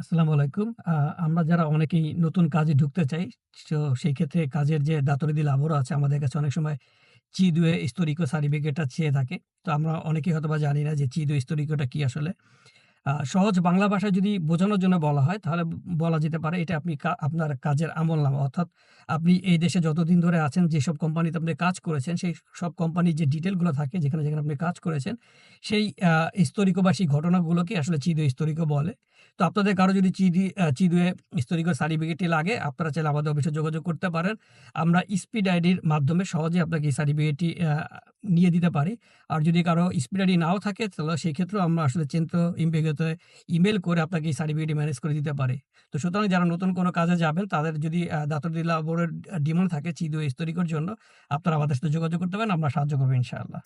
আসসালামু আলাইকুম। আমরা যারা অনেকেই নতুন কাজে ঢুকতে চাই, তো সেই ক্ষেত্রে কাজের যে দাতরিদি লাভরও আছে আমাদের কাছে অনেক সময় চিদুয়ে হিস্টোরিকো সার্টিফিকেটটা চেয়ে থাকে। তো আমরা অনেকেই হয়তোবা জানি না যে চিদুয়ে স্তরিকটা কি আসলে। সহজ বাংলা ভাষায় যদি বোঝানোর জন্য বলা হয় তাহলে বলা যেতে পারে এটা আপনি আপনার কাজের আমলনামা। অর্থাৎ আপনি এই দেশে যতদিন ধরে আছেন, যেসব কোম্পানিতে আপনি কাজ করেছেন, সেই সব কোম্পানির যে ডিটেলগুলো থাকে যেখানে, যেখানে আপনি কাজ করেছেন, সেই আ হিস্টোরিকো বা সেই ঘটনাগুলোকে আসলে চিদুয়ে হিস্টোরিকো বলে। তো আপনাদের কারও যদি চিদি চিদুয়ে স্তরিক সার্টিফিকেটটি লাগে, আপনারা চাইলে আমাদের অফিসে যোগাযোগ করতে পারেন। আমরা স্পিড আইডির মাধ্যমে সহজে আপনাকে এই সার্টিফিকেটটি নিয়ে দিতে পারি। আর যদি কারও স্পিডারি নাও থাকে তাহলে সেই ক্ষেত্রেও আমরা আসলে চিন্ত ইমপেগোতে ইমেল করে আপনাকে এই সার্টিফিকেটটি ম্যানেজ করে দিতে পারে তো সুতরাং যারা নতুন কোনো কাজে যাবেন তাদের যদি দাতরদিল্লা বোর্ডের ডিমান্ড থাকে চিদু স্তরিকর জন্য, আপনারা আমাদের সাথে যোগাযোগ করতে পারেন। আমরা সাহায্য করব ইনশাআল্লাহ।